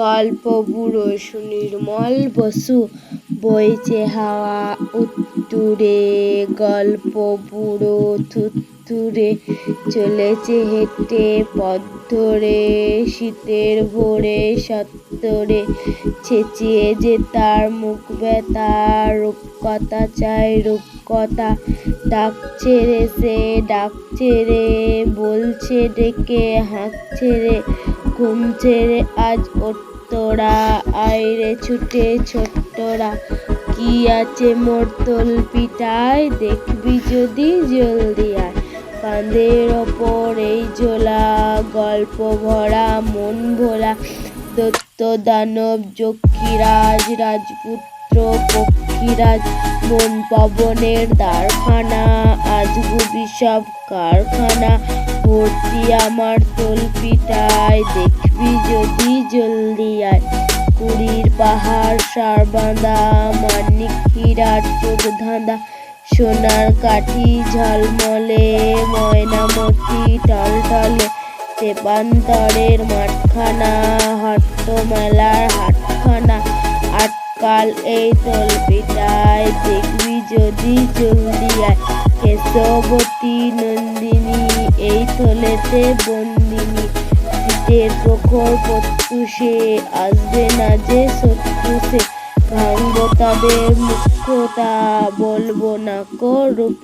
গল্প বুড়ো সুনির্মল বসু বইছে হাওয়া উত্তুরে। গল্প বুড়ো থুত্তুরে চলেছে হেঁটে পথ ধরে শীতের ভোরে সত্তরে। ছেঁচিয়ে যে তার মুখ ব্যথা, রূপকথা চাই রূপকথা। ডাকছে রে সে, ডাকছে রে, বলছে ডেকে, হাঁকছে ছেড়ে ঘুম ছেড়ে আজ ওত্তরা আইরে ছুটে ছোট্টরা, কি আছে মোর তোল পিঠায় দেখবি যদি জলদি আয়। কাঁধের ওপর এই ঝোলা, গল্প ভরা, মন ভোলা। দত্ত দানব যক্ষীরাজ, রাজপুত্র, পক্ষীরাজ, মন পবনের দ্বারখানা, আজ গুবি সব কারখানা। ভর্তি আমার তোল পিঠায় দেখবি যদি জলদি আয়। কুড়ির পাহাড় সার বাঁধা, মানিক হীরার চোখ ধাঁধা। সোনার কাঠি ঝলমলে, ময়নামতি টলটলে। তেপান্তরের মাঠখানা হট্ট মেলার হাটখানা। আটকাল এই তলপিটায়, দেখবি যদি জলদি কেশবতী নন্দিনী, এই থলেতে বন্দিনী। শীতের প্রখর প্রত্যুষে আসবে না যে শত্রু সে ভাঙবো তবে মুখ্যতা বলব না করুপ